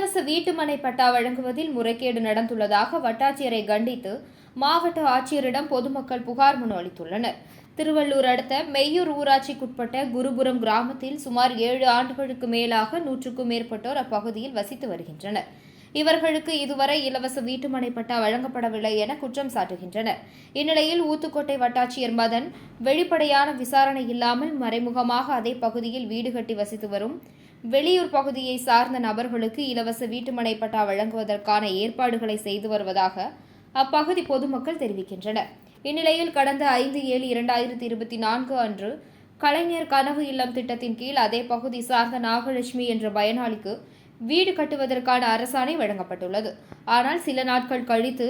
வீட்டுமனை பட்டா வழங்குவதில் முறைகேடு நடந்துள்ளதாக வட்டாட்சியரை கண்டித்து மாவட்ட ஆட்சியரிடம் பொதுமக்கள் புகார் மனு அளித்துள்ளனர். திருவள்ளூர் அடுத்த மெய்யூர் ஊராட்சிக்குட்பட்ட குருபுரம் கிராமத்தில் சுமார் ஏழு ஆண்டுகளுக்கு மேலாக நூற்றுக்கும் மேற்பட்டோர் அப்பகுதியில் வசித்து வருகின்றனர். இவர்களுக்கு இதுவரை இலவச வீட்டுமனை பட்டா வழங்கப்படவில்லை என குற்றம் சாட்டுகின்றனர். இந்நிலையில் ஊத்துக்கோட்டை வட்டாட்சியர் மதன் வெளிப்படையான விசாரணை இல்லாமல் மறைமுகமாக அதே பகுதியில் வீடு கட்டி வசித்து வரும் வெளியூர் பகுதியை சார்ந்த நபர்களுக்கு இலவச வீட்டுமனை பட்டா வழங்குவதற்கான ஏற்பாடுகளை செய்து வருவதாக அப்பகுதி பொதுமக்கள் தெரிவிக்கின்றனர். இந்நிலையில் கடந்த ஐந்து ஏழு இரண்டாயிரத்தி இருபத்தி நான்கு அன்று கலைஞர் கனவு இல்லம் திட்டத்தின் கீழ் அதே பகுதி சார்ந்த நாகலட்சுமி என்ற பயனாளிக்கு வீடு கட்டுவதற்கான அரசாணை வழங்கப்பட்டுள்ளது. ஆனால் சில நாட்கள் கழித்து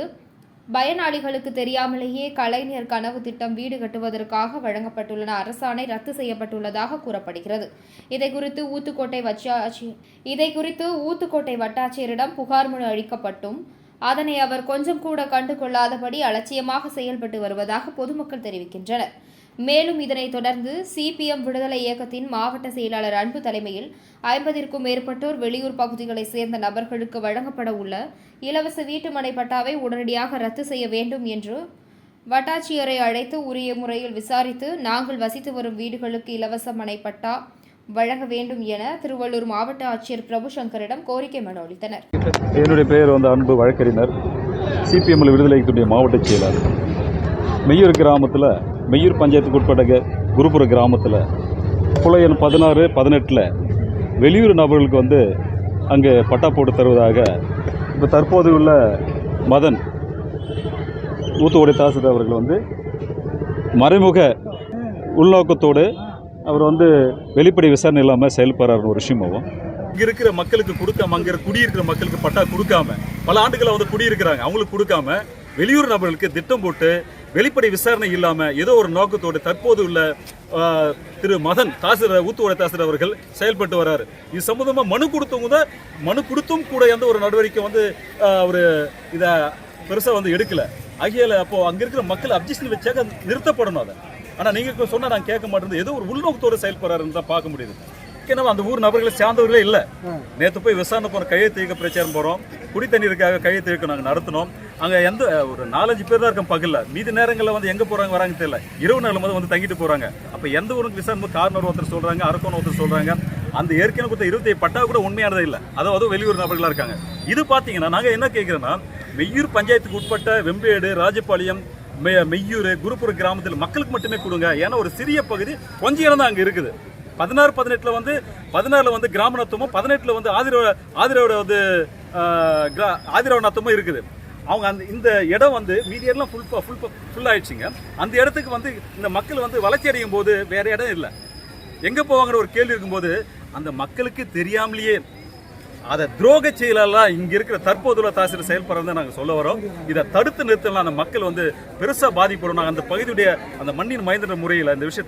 பயனாளிகளுக்கு தெரியாமலேயே கலைஞர் கனவு திட்டம் வீடு கட்டுவதற்காக வழங்கப்பட்டுள்ள அரசாணை ரத்து செய்யப்பட்டுள்ளதாக கூறப்படுகிறது. இதை குறித்து ஊத்துக்கோட்டை வட்டாட்சி இதை குறித்து ஊத்துக்கோட்டை வட்டாட்சியரிடம் புகார் மனு அளிக்கப்பட்டும். அதனை அவர் கொஞ்சம் கூட கண்டு கொள்ளாதபடி அலட்சியமாக செயல்பட்டு வருவதாக பொதுமக்கள் தெரிவிக்கின்றனர். மேலும் இதனைத் தொடர்ந்து சிபிஎம் விடுதலை இயக்கத்தின் மாவட்ட செயலாளர் அன்பு தலைமையில் ஐம்பதிற்கும் மேற்பட்டோர் வெளியூர் பகுதிகளைச் சேர்ந்த நபர்களுக்கு வழங்கப்பட உள்ள இலவச வீட்டுமனை பட்டாவை உடனடியாக ரத்து செய்ய வேண்டும் என்று வட்டாட்சியரை அழைத்து உரிய முறையில் விசாரித்து நாங்கள் வசித்து வரும் வீடுகளுக்கு இலவச மனை பட்டா வழங்க வேண்டும் என திருவள்ளூர் மாவட்ட ஆட்சியர் பிரபு சங்கரிடம் கோரிக்கை மனு அளித்தனர். என்னுடைய பெயர் வந்து அன்பு வழக்கறிஞர் சிபிஎம்எல் விடுதலை மாவட்ட செயலாளர். மெய்யூர் கிராமத்தில் மெய்யூர் பஞ்சாயத்துக்கு உட்பட்ட குருபுர கிராமத்தில் புலையன் பதினாறு பதினெட்டில் வெளியூர் நபர்களுக்கு வந்து அங்கே பட்டா போட்டு தருவதாக இப்போ தற்போது உள்ள மதன் ஊத்துவோடை தாசில்தார் அவர்கள் வந்து மறைமுக உள்நோக்கத்தோடு அவர் வந்து வெளிப்படை விசாரணை இல்லாமல் செயல்படுறாருன்னு ஒரு விஷயமாகவும் இங்கே இருக்கிற மக்களுக்கு கொடுக்காம அங்கே குடியிருக்கிற மக்களுக்கு பட்டா கொடுக்காம பல ஆண்டுகளா வந்து குடியிருக்கிறாங்க. அவங்களுக்கு கொடுக்காம வெளியூர் நபர்களுக்கு திட்டம் போட்டு வெளிப்படை விசாரணை இல்லாம ஏதோ ஒரு நோக்கத்தோடு தற்போது உள்ள திரு மதன் தாசிரர் ஊத்துவோட தாசிர் அவர்கள் செயல்பட்டு வர்றாரு இது சம்பந்தமா மனு கொடுத்தவங்க தான் மனு கொடுத்தும் கூட எந்த ஒரு நடவடிக்கை வந்து அவர் இதை இத பெருசா வந்து எடுக்கல. ஆகியால அப்போ அங்க இருக்கிற மக்கள் அப்ஜெக்ஷன் வச்சாக்க நிறுத்தப்படணும் அதை. ஆனா நீங்க சொன்னா நான் கேட்க மாட்டேன் ஏதோ ஒரு உள்நோக்கத்தோடு செயல்படுறாருன்னு தான் பார்க்க முடியுது. ஏன்னா அந்த ஊர் நபர்களை சார்ந்தவர்களே இல்லை. நேற்று போய் விசாரணை போகிற கையெழுத்து இயக்க பிரச்சாரம் போகிறோம் குடி தண்ணீருக்காக கையெழுத்து இயக்கம் நாங்கள் நடத்தினோம். அங்கே எந்த ஒரு நாலஞ்சு பேர் தான் இருக்கோம் பகலில். மீதி நேரங்களில் வந்து எங்கே போகிறாங்க வராங்க தெரியல. இரவு நேரம் வந்து வந்து தங்கிட்டு போகிறாங்க அப்போ எந்த ஊருக்கு விசாரணை கார்னர் ஒருத்தர் சொல்கிறாங்க அரக்கோணம் ஒருத்தர் சொல்கிறாங்க அந்த ஏற்கனவே கொடுத்த இருபத்தி பட்டா கூட உண்மையானதே இல்லை. அதாவது வெளியூர் நபர்களாக இருக்காங்க. இது பார்த்தீங்கன்னா நாங்கள் என்ன கேட்குறோன்னா மெய்யூர் பஞ்சாயத்துக்கு உட்பட்ட வெம்பேடு ராஜபாளையம் மெய்யூர் குருபுர கிராமத்தில் மக்களுக்கு மட்டுமே கொடுங்க. ஏன்னா ஒரு சிறிய பகுதி கொஞ்சம் இடம் தான் அங்கே இருக்குது. பதினாறு பதினெட்டில் வந்து பதினாறில் வந்து கிராமணத்துவமும் பதினெட்டில் வந்து ஆதிரவ ஆதிரவோட வந்து ஆதிரவநாத்தமும் கிரா- இருக்குது. அவங்க அந்த இந்த இடம் வந்து மீடியெல்லாம் ஃபுல் ஃபுல் ஃபுல் ஆயிடுச்சுங்க. அந்த இடத்துக்கு வந்து இந்த மக்கள் வந்து வளர்ச்சி அடையும் போது வேற இடம் இல்லை. எங்கே போவாங்கிற ஒரு கேள்வி இருக்கும்போது அந்த மக்களுக்கு தெரியாமலேயே அதை துரோக செயலெல்லாம் இங்கே இருக்கிற தற்போதுள்ள தாசிரியர் செயல்படுறதை நாங்கள் சொல்ல வரோம். இதை தடுத்து நிறுத்தலாம். அந்த மக்கள் வந்து பெருசாக பாதிப்படும் நாங்கள் அந்த பகுதியுடைய அந்த மண்ணின் மைந்தன முறையில் இந்த விஷயத்தை